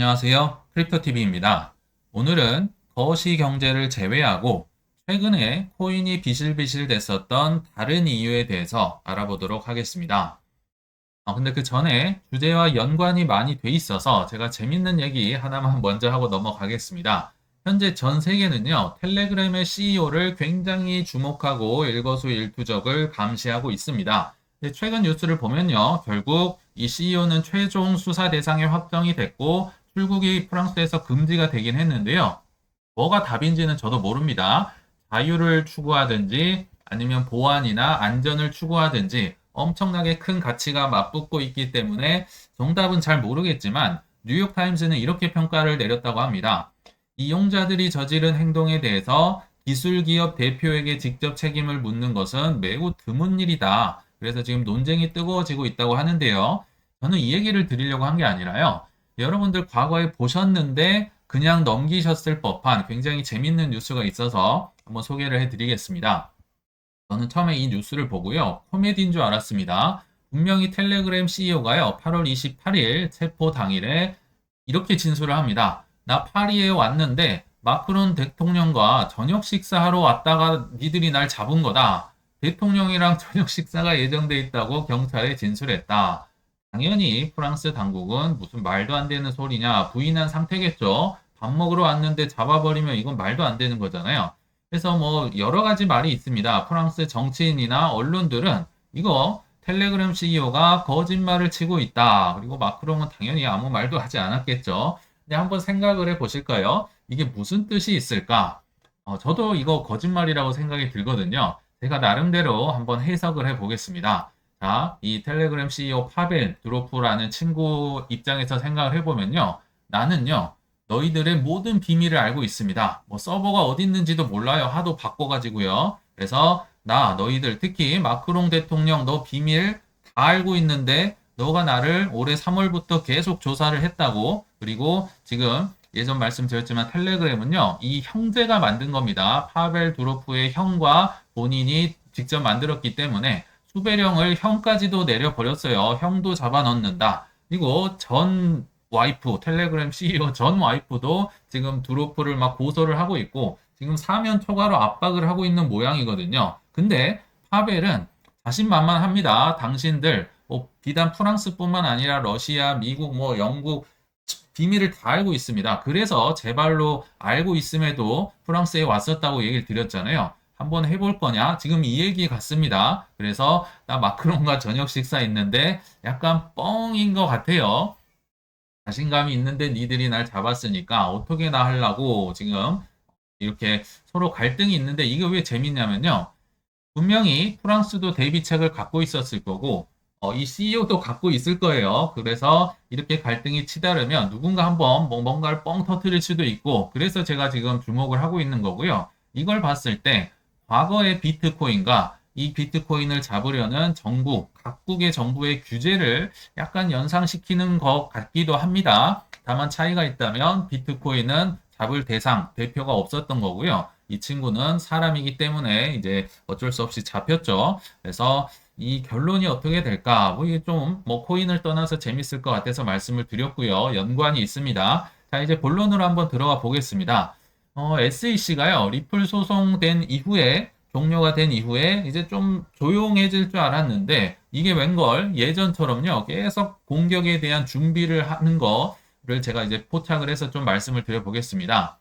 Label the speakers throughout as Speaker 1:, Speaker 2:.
Speaker 1: 안녕하세요. 크립토TV입니다. 오늘은 거시 경제를 제외하고 최근에 코인이 비실비실 됐었던 다른 이유에 대해서 알아보도록 하겠습니다. 어, 근데 그 전에 주제와 연관이 많이 돼 있어서 제가 재밌는 얘기 하나만 먼저 하고 넘어가겠습니다. 현재 전 세계는요, 텔레그램의 CEO를 굉장히 주목하고 일거수일투족을 감시하고 있습니다. 최근 뉴스를 보면요, 결국 이 CEO는 최종 수사 대상에 확정이 됐고, 출국이 프랑스에서 금지가 되긴 했는데요. 뭐가 답인지는 저도 모릅니다. 자유를 추구하든지 아니면 보안이나 안전을 추구하든지 엄청나게 큰 가치가 맞붙고 있기 때문에 정답은 잘 모르겠지만 뉴욕타임스는 이렇게 평가를 내렸다고 합니다. 이용자들이 저지른 행동에 대해서 기술기업 대표에게 직접 책임을 묻는 것은 매우 드문 일이다. 그래서 지금 논쟁이 뜨거워지고 있다고 하는데요. 저는 이 얘기를 드리려고 한 게 아니라요. 여러분들 과거에 보셨는데 그냥 넘기셨을 법한 굉장히 재밌는 뉴스가 있어서 한번 소개를 해드리겠습니다. 저는 처음에 이 뉴스를 보고요. 코미디인 줄 알았습니다. 분명히 텔레그램 CEO가요. 8월 28일 체포 당일에 이렇게 진술을 합니다. 나 파리에 왔는데 마크론 대통령과 저녁 식사하러 왔다가 니들이 날 잡은 거다. 대통령이랑 저녁 식사가 예정돼 있다고 경찰에 진술했다. 당연히 프랑스 당국은 무슨 말도 안 되는 소리냐 부인한 상태겠죠. 밥 먹으러 왔는데 잡아버리면 이건 말도 안 되는 거잖아요. 그래서 뭐 여러 가지 말이 있습니다. 프랑스 정치인이나 언론들은 이거 텔레그램 CEO가 거짓말을 치고 있다. 그리고 마크롱은 당연히 아무 말도 하지 않았겠죠. 근데 한번 생각을 해 보실까요? 이게 무슨 뜻이 있을까? 어, 저도 이거 거짓말이라고 생각이 들거든요. 제가 나름대로 한번 해석을 해 보겠습니다. 자, 이 텔레그램 CEO 파벨 드로프라는 친구 입장에서 생각을 해보면요. 나는요, 너희들의 모든 비밀을 알고 있습니다. 뭐 서버가 어디 있는지도 몰라요. 하도 바꿔가지고요. 그래서 나, 너희들, 특히 마크롱 대통령 너 비밀 다 알고 있는데 너가 나를 올해 3월부터 계속 조사를 했다고. 그리고 지금 예전 말씀드렸지만 텔레그램은요, 이 형제가 만든 겁니다. 파벨 드로프의 형과 본인이 직접 만들었기 때문에 수배령을 형까지도 내려버렸어요. 형도 잡아넣는다. 그리고 전 와이프, 텔레그램 CEO 전 와이프도 지금 드로프를 막 고소를 하고 있고 지금 사면 초과로 압박을 하고 있는 모양이거든요. 근데 파벨은 자신만만합니다. 당신들 뭐 비단 프랑스뿐만 아니라 러시아, 미국, 뭐 영국 비밀을 다 알고 있습니다. 그래서 제 발로 알고 있음에도 프랑스에 왔었다고 얘기를 드렸잖아요. 한번 해볼 거냐? 지금 이 얘기 같습니다. 그래서 나 마크롱과 저녁 식사 있는데 약간 뻥인 것 같아요. 자신감이 있는데 니들이 날 잡았으니까 어떻게 나 하려고 지금 이렇게 서로 갈등이 있는데 이게 왜 재밌냐면요. 분명히 프랑스도 대비책을 갖고 있었을 거고 어, 이 CEO도 갖고 있을 거예요. 그래서 이렇게 갈등이 치다르면 누군가 한번 뭐 뭔가를 뻥 터트릴 수도 있고 그래서 제가 지금 주목을 하고 있는 거고요. 이걸 봤을 때 과거의 비트코인과 이 비트코인을 잡으려는 정부, 각국의 정부의 규제를 약간 연상시키는 것 같기도 합니다. 다만 차이가 있다면 비트코인은 잡을 대상, 대표가 없었던 거고요. 이 친구는 사람이기 때문에 이제 어쩔 수 없이 잡혔죠. 그래서 이 결론이 어떻게 될까? 뭐 이게 좀 뭐 코인을 떠나서 재밌을 것 같아서 말씀을 드렸고요. 연관이 있습니다. 자, 이제 본론으로 한번 들어가 보겠습니다. 어, SEC가요, 리플 소송된 이후에, 종료가 된 이후에 이제 좀 조용해질 줄 알았는데, 이게 웬걸 예전처럼요, 계속 공격에 대한 준비를 하는 거를 제가 이제 포착을 해서 좀 말씀을 드려보겠습니다.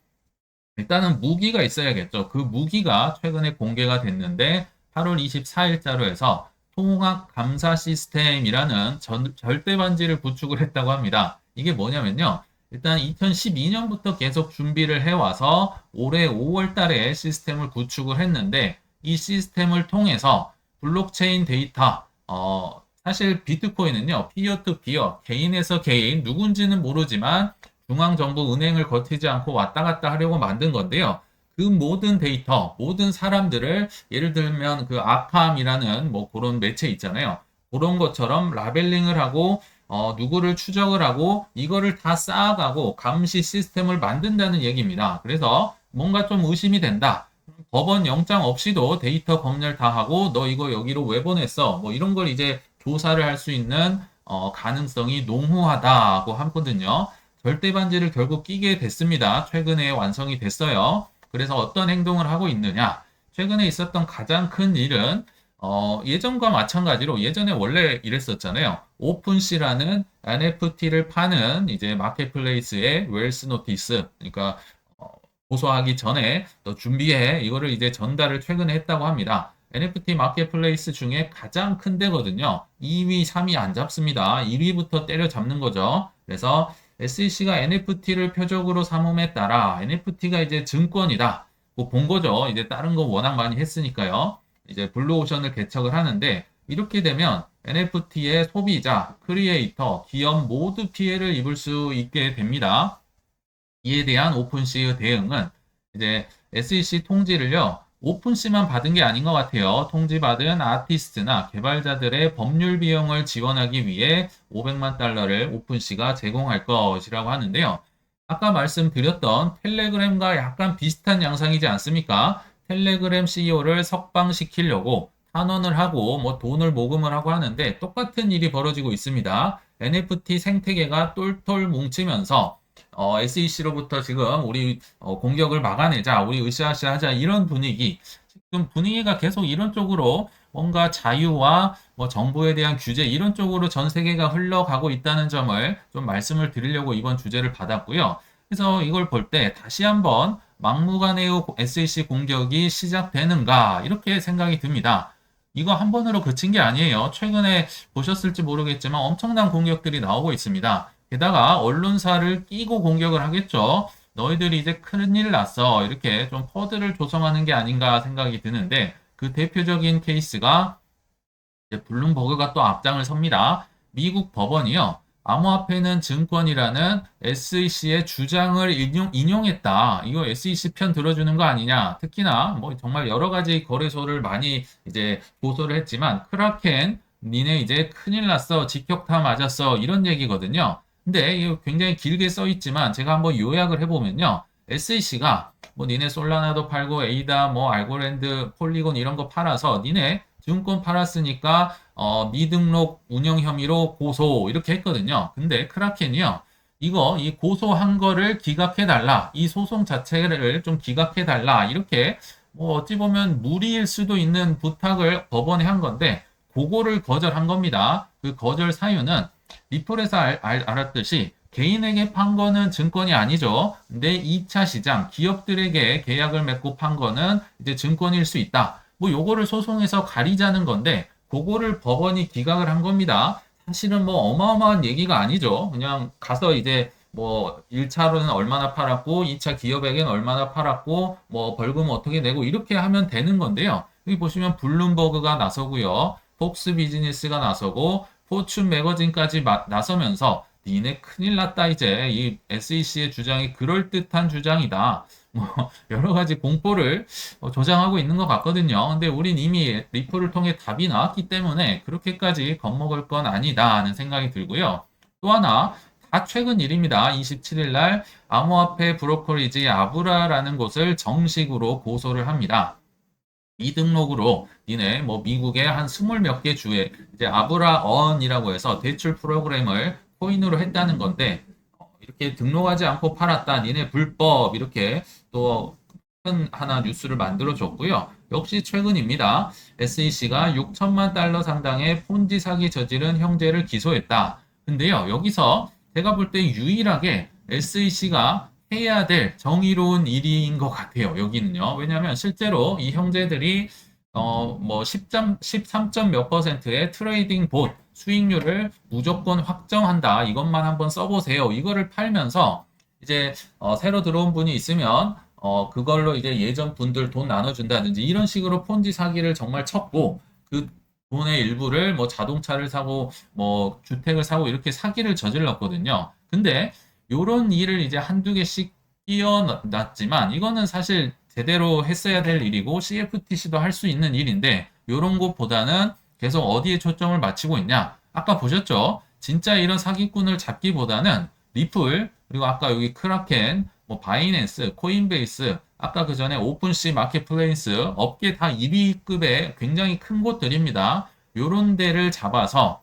Speaker 1: 일단은 무기가 있어야겠죠. 그 무기가 최근에 공개가 됐는데, 8월 24일자로 해서 통합 감사 시스템이라는 전, 절대 반지를 구축을 했다고 합니다. 이게 뭐냐면요. 일단 2012년부터 계속 준비를 해와서 올해 5월 달에 시스템을 구축을 했는데 이 시스템을 통해서 블록체인 데이터, 어, 사실 비트코인은요, 피어 투 피어, 개인에서 개인, 누군지는 모르지만 중앙정부 은행을 거치지 않고 왔다 갔다 하려고 만든 건데요. 그 모든 데이터, 모든 사람들을 예를 들면 그 아캄이라는 뭐 그런 매체 있잖아요. 그런 것처럼 라벨링을 하고 어, 누구를 추적을 하고 이거를 다 쌓아가고 감시 시스템을 만든다는 얘기입니다. 그래서 뭔가 좀 의심이 된다. 법원 영장 없이도 데이터 검열 다 하고 너 이거 여기로 왜 보냈어? 뭐 이런 걸 이제 조사를 할 수 있는 어, 가능성이 농후하다고 하거든요. 절대 반지를 결국 끼게 됐습니다. 최근에 완성이 됐어요. 그래서 어떤 행동을 하고 있느냐? 최근에 있었던 가장 큰 일은 어, 예전과 마찬가지로 예전에 원래 이랬었잖아요. 오픈시라는 NFT를 파는 이제 마켓플레이스의 웰스 노티스, 그러니까 어, 고소하기 전에 너 준비해 이거를 이제 전달을 최근에 했다고 합니다. NFT 마켓플레이스 중에 가장 큰 데거든요. 2위, 3위 안 잡습니다. 1위부터 때려 잡는 거죠. 그래서 SEC가 NFT를 표적으로 삼음에 따라 NFT가 이제 증권이다. 뭐 본 거죠. 이제 다른 거 워낙 많이 했으니까요. 이제 블루오션을 개척을 하는데 이렇게 되면 NFT의 소비자, 크리에이터, 기업 모두 피해를 입을 수 있게 됩니다. 이에 대한 오픈시의 대응은 이제 SEC 통지를요. 오픈시만 받은 게 아닌 것 같아요. 통지받은 아티스트나 개발자들의 법률 비용을 지원하기 위해 500만 달러를 오픈시가 제공할 것이라고 하는데요. 아까 말씀드렸던 텔레그램과 약간 비슷한 양상이지 않습니까? 텔레그램 CEO를 석방시키려고 탄원을 하고 뭐 돈을 모금을 하고 하는데 똑같은 일이 벌어지고 있습니다. NFT 생태계가 똘똘 뭉치면서 어, SEC로부터 지금 우리 어, 공격을 막아내자, 우리 으쌰으쌰 하자 이런 분위기. 지금 분위기가 계속 이런 쪽으로 뭔가 자유와 뭐 정부에 대한 규제 이런 쪽으로 전 세계가 흘러가고 있다는 점을 좀 말씀을 드리려고 이번 주제를 받았고요. 그래서 이걸 볼 때 다시 한번 막무가내의 SEC 공격이 시작되는가 이렇게 생각이 듭니다. 이거 한 번으로 그친 게 아니에요. 최근에 보셨을지 모르겠지만 엄청난 공격들이 나오고 있습니다. 게다가 언론사를 끼고 공격을 하겠죠. 너희들이 이제 큰일 났어. 이렇게 좀 퍼드를 조성하는 게 아닌가 생각이 드는데 그 대표적인 케이스가 블룸버그가 또 앞장을 섭니다. 미국 법원이요. 암호화폐는 증권이라는 SEC의 주장을 인용, 인용 했다. 이거 SEC 편 들어주는 거 아니냐. 특히나 뭐 정말 여러 가지 거래소를 많이 이제 고소를 했지만 크라켄 니네 이제 큰일 났어. 직격타 맞았어. 이런 얘기거든요. 근데 이거 굉장히 길게 써 있지만 제가 한번 요약을 해보면요. SEC가 뭐 니네 솔라나도 팔고 에이다 뭐 알고랜드 폴리곤 이런 거 팔아서 니네 증권 팔았으니까 어, 미등록 운영 혐의로 고소 이렇게 했거든요. 근데 크라켄이요. 이거 이 고소한 거를 기각해 달라. 이 소송 자체를 좀 기각해 달라. 이렇게 뭐 어찌 보면 무리일 수도 있는 부탁을 법원에 한 건데 그거를 거절한 겁니다. 그 거절 사유는 리플에서 알, 알, 알았듯이 개인에게 판 거는 증권이 아니죠. 근데 2차 시장 기업들에게 계약을 맺고 판 거는 이제 증권일 수 있다. 뭐 요거를 소송에서 가리자는 건데 그거를 법원이 기각을 한 겁니다. 사실은 뭐 어마어마한 얘기가 아니죠. 그냥 가서 이제 뭐 1차로는 얼마나 팔았고 2차 기업에게는 얼마나 팔았고 뭐 벌금 어떻게 내고 이렇게 하면 되는 건데요. 여기 보시면 블룸버그가 나서고요. 폭스 비즈니스가 나서고 포춘 매거진까지 마, 나서면서 니네 큰일 났다 이제 이 SEC의 주장이 그럴듯한 주장이다. 뭐 여러 가지 공포를 어, 조장하고 있는 것 같거든요. 근데 우린 이미 리플을 통해 답이 나왔기 때문에 그렇게까지 겁먹을 건 아니다 하는 생각이 들고요. 또 하나 다 최근 일입니다. 27일 날 암호화폐 브로커리지 아브라라는 곳을 정식으로 고소를 합니다. 이 등록으로 니네 뭐 미국의 한 스물 몇 개 주에 이제 아브라 언이라고 해서 대출 프로그램을 코인으로 했다는 건데 이렇게 등록하지 않고 팔았다. 니네 불법 이렇게 또 큰 하나 뉴스를 만들어 줬고요. 역시 최근입니다. SEC가 6천만 달러 상당의 폰지 사기 저지른 형제를 기소했다. 근데요, 여기서 제가 볼 때 유일하게 SEC가 해야 될 정의로운 일인 것 같아요. 여기는요. 왜냐하면 실제로 이 형제들이 어 뭐 10점 13점 몇 퍼센트의 트레이딩 봇 수익률을 무조건 확정한다. 이것만 한번 써보세요. 이거를 팔면서 이제 어, 새로 들어온 분이 있으면 어, 그걸로 이제 예전 분들 돈 나눠준다든지 이런 식으로 폰지 사기를 정말 쳤고 그 돈의 일부를 뭐 자동차를 사고 뭐 주택을 사고 이렇게 사기를 저질렀거든요. 근데 요런 일을 이제 한두 개씩 끼워놨지만 이거는 사실 제대로 했어야 될 일이고 CFTC도 할 수 있는 일인데 요런 것보다는 계속 어디에 초점을 맞추고 있냐? 아까 보셨죠? 진짜 이런 사기꾼을 잡기보다는 리플, 그리고 아까 여기 크라켄, 뭐 바이낸스, 코인베이스, 아까 그 전에 오픈시 마켓플레이스, 업계 다 1위급의 굉장히 큰 곳들입니다. 요런 데를 잡아서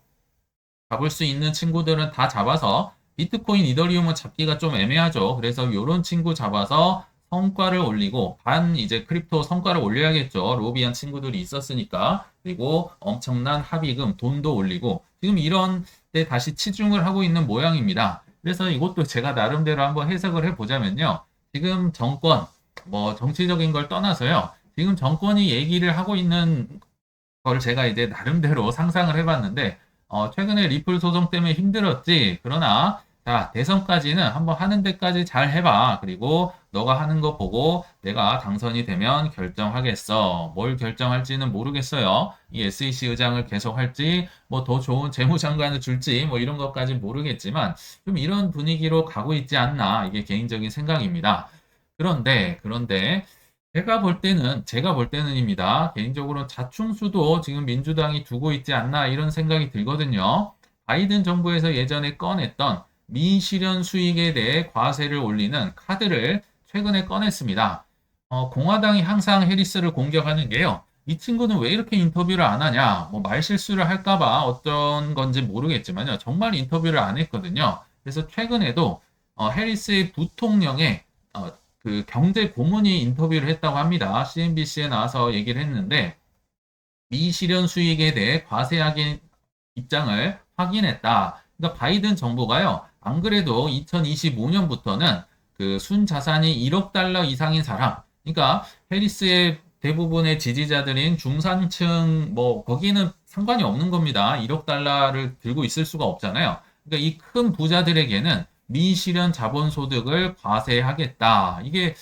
Speaker 1: 잡을 수 있는 친구들은 다 잡아서 비트코인, 이더리움은 잡기가 좀 애매하죠. 그래서 이런 친구 잡아서 성과를 올리고 반 이제 크립토 성과를 올려야겠죠. 로비한 친구들이 있었으니까 그리고 엄청난 합의금 돈도 올리고 지금 이런 때 다시 치중을 하고 있는 모양입니다. 그래서 이것도 제가 나름대로 한번 해석을 해보자면요. 지금 정권 뭐 정치적인 걸 떠나서요. 지금 정권이 얘기를 하고 있는 걸 제가 이제 나름대로 상상을 해봤는데 어, 최근에 리플 소송 때문에 힘들었지. 그러나 자, 대선까지는 한번 하는 데까지 잘 해봐. 그리고 너가 하는 거 보고 내가 당선이 되면 결정하겠어. 뭘 결정할지는 모르겠어요. 이 SEC 의장을 계속 할지, 뭐 더 좋은 재무장관을 줄지, 뭐 이런 것까지 모르겠지만, 좀 이런 분위기로 가고 있지 않나. 이게 개인적인 생각입니다. 그런데, 그런데, 제가 볼 때는, 제가 볼 때는입니다. 개인적으로 자충수도 지금 민주당이 두고 있지 않나 이런 생각이 들거든요. 바이든 정부에서 예전에 꺼냈던 미실현 수익에 대해 과세를 올리는 카드를 최근에 꺼냈습니다. 어, 공화당이 항상 해리스를 공격하는 게요. 이 친구는 왜 이렇게 인터뷰를 안 하냐? 뭐 말실수를 할까봐 어떤 건지 모르겠지만요. 정말 인터뷰를 안 했거든요. 그래서 최근에도 어, 해리스의 부통령의 어, 그 경제 고문이 인터뷰를 했다고 합니다. CNBC에 나와서 얘기를 했는데 미실현 수익에 대해 과세하기 입장을 확인했다. 그러니까 바이든 정부가요. 안 그래도 2025년부터는 그 순자산이 1억 달러 이상인 사람, 그러니까 해리스의 대부분의 지지자들인 중산층 뭐 거기는 상관이 없는 겁니다. 1억 달러를 들고 있을 수가 없잖아요. 그러니까 이 큰 부자들에게는 미실현 자본 소득을 과세하겠다. 이게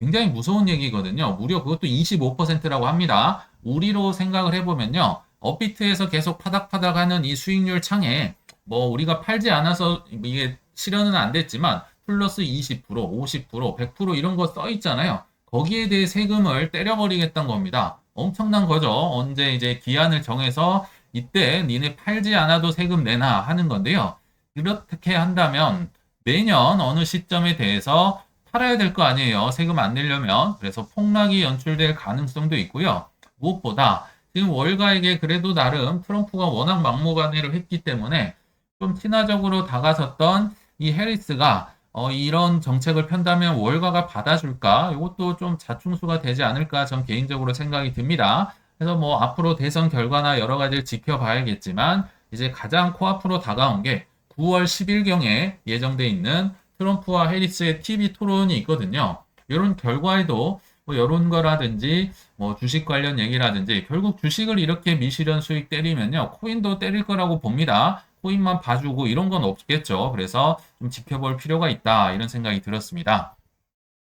Speaker 1: 굉장히 무서운 얘기거든요. 무려 그것도 25%라고 합니다. 우리로 생각을 해보면요. 업비트에서 계속 파닥파닥 하는 이 수익률 창에 뭐 우리가 팔지 않아서 이게 실현은 안 됐지만 플러스 20%, 50%, 100% 이런 거 써 있잖아요. 거기에 대해 세금을 때려버리겠다는 겁니다. 엄청난 거죠. 언제 이제 기한을 정해서 이때 니네 팔지 않아도 세금 내나 하는 건데요. 이렇게 한다면 매년 어느 시점에 대해서 팔아야 될 거 아니에요. 세금 안 내려면. 그래서 폭락이 연출될 가능성도 있고요. 무엇보다 지금 월가에게 그래도 나름 트럼프가 워낙 막무가내로 했기 때문에 좀 친화적으로 다가섰던 이 해리스가 어, 이런 정책을 편다면 월가가 받아줄까? 이것도 좀 자충수가 되지 않을까? 전 개인적으로 생각이 듭니다. 그래서 뭐 앞으로 대선 결과나 여러 가지를 지켜봐야겠지만 이제 가장 코앞으로 다가온 게 9월 10일경에 예정돼 있는 트럼프와 해리스의 TV 토론이 있거든요. 이런 결과에도 뭐 여론거라든지 뭐 주식 관련 얘기라든지 결국 주식을 이렇게 미실현 수익 때리면요 코인도 때릴 거라고 봅니다. 코인만 봐주고 이런 건 없겠죠. 그래서 좀 지켜볼 필요가 있다. 이런 생각이 들었습니다.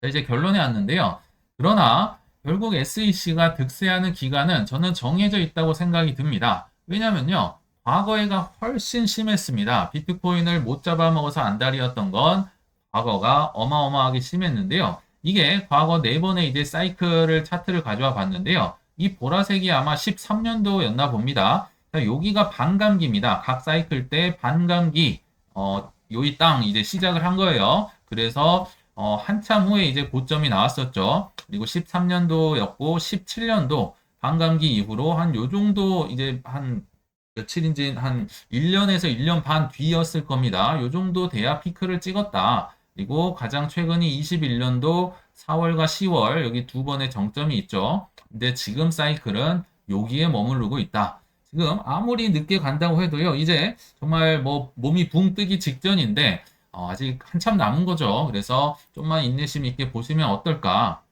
Speaker 1: 이제 결론에 왔는데요. 그러나 결국 SEC가 득세하는 기간은 저는 정해져 있다고 생각이 듭니다. 왜냐면요. 과거에가 훨씬 심했습니다. 비트코인을 못 잡아먹어서 안달이었던 건 과거가 어마어마하게 심했는데요. 이게 과거 네 번의 이제 사이클을 차트를 가져와 봤는데요. 이 보라색이 아마 13년도였나 봅니다. 여기가 반감기입니다. 각 사이클 때 반감기, 어, 요이 땅 이제 시작을 한 거예요. 그래서 어, 한참 후에 이제 고점이 나왔었죠. 그리고 13년도였고 17년도 반감기 이후로 한 요 정도 이제 한 며칠인지 한 1년에서 1년 반 뒤였을 겁니다. 요 정도 돼야 피크를 찍었다. 그리고 가장 최근이 21년도 4월과 10월 여기 두 번의 정점이 있죠. 근데 지금 사이클은 여기에 머무르고 있다. 지금 아무리 늦게 간다고 해도요, 이제 정말 뭐 몸이 붕 뜨기 직전인데, 어, 아직 한참 남은 거죠. 그래서 좀만 인내심 있게 보시면 어떨까.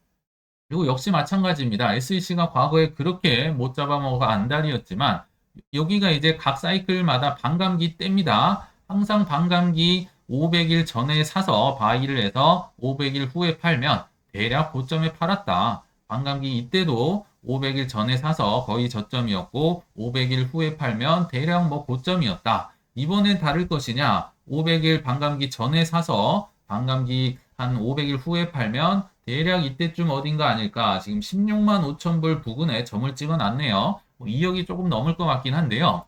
Speaker 1: 그리고 역시 마찬가지입니다. SEC가 과거에 그렇게 못 잡아먹어 안달이었지만, 여기가 이제 각 사이클마다 반감기 때입니다. 항상 반감기 500일 전에 사서 바이를 해서 500일 후에 팔면 대략 고점에 팔았다. 반감기 이때도 500일 전에 사서 거의 저점이었고 500일 후에 팔면 대략 뭐 고점이었다. 이번엔 다를 것이냐? 500일 반감기 전에 사서 반감기 한 500일 후에 팔면 대략 이때쯤 어딘가 아닐까? 지금 16만 5천 불 부근에 점을 찍어 놨네요. 뭐 2억이 조금 넘을 것 같긴 한데요.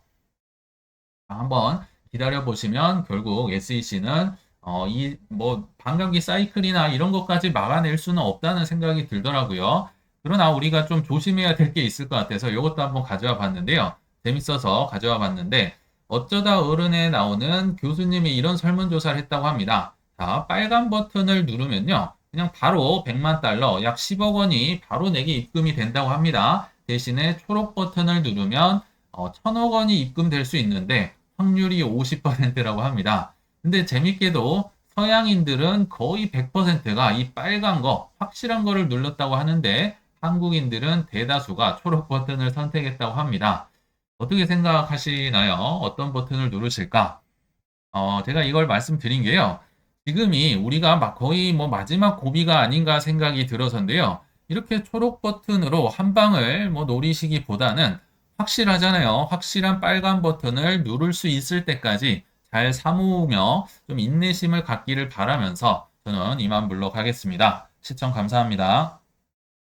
Speaker 1: 한번 기다려 보시면 결국 SEC는 어, 이 뭐 반감기 사이클이나 이런 것까지 막아낼 수는 없다는 생각이 들더라고요. 그러나 우리가 좀 조심해야 될 게 있을 것 같아서 이것도 한번 가져와 봤는데요. 재밌어서 가져와 봤는데 어쩌다 어른에 나오는 교수님이 이런 설문조사를 했다고 합니다. 자, 빨간 버튼을 누르면요. 그냥 바로 100만 달러, 약 10억 원이 바로 내게 입금이 된다고 합니다. 대신에 초록 버튼을 누르면 어, 1000억 원이 입금될 수 있는데 확률이 50%라고 합니다. 근데 재밌게도 서양인들은 거의 100%가 이 빨간 거, 확실한 거를 눌렀다고 하는데 한국인들은 대다수가 초록 버튼을 선택했다고 합니다. 어떻게 생각하시나요? 어떤 버튼을 누르실까? 어, 제가 이걸 말씀드린 게요. 지금이 우리가 막 거의 뭐 마지막 고비가 아닌가 생각이 들어서인데요. 이렇게 초록 버튼으로 한 방을 뭐 노리시기보다는 확실하잖아요. 확실한 빨간 버튼을 누를 수 있을 때까지 잘 사모으며 좀 인내심을 갖기를 바라면서 저는 이만 물러가겠습니다. 시청 감사합니다.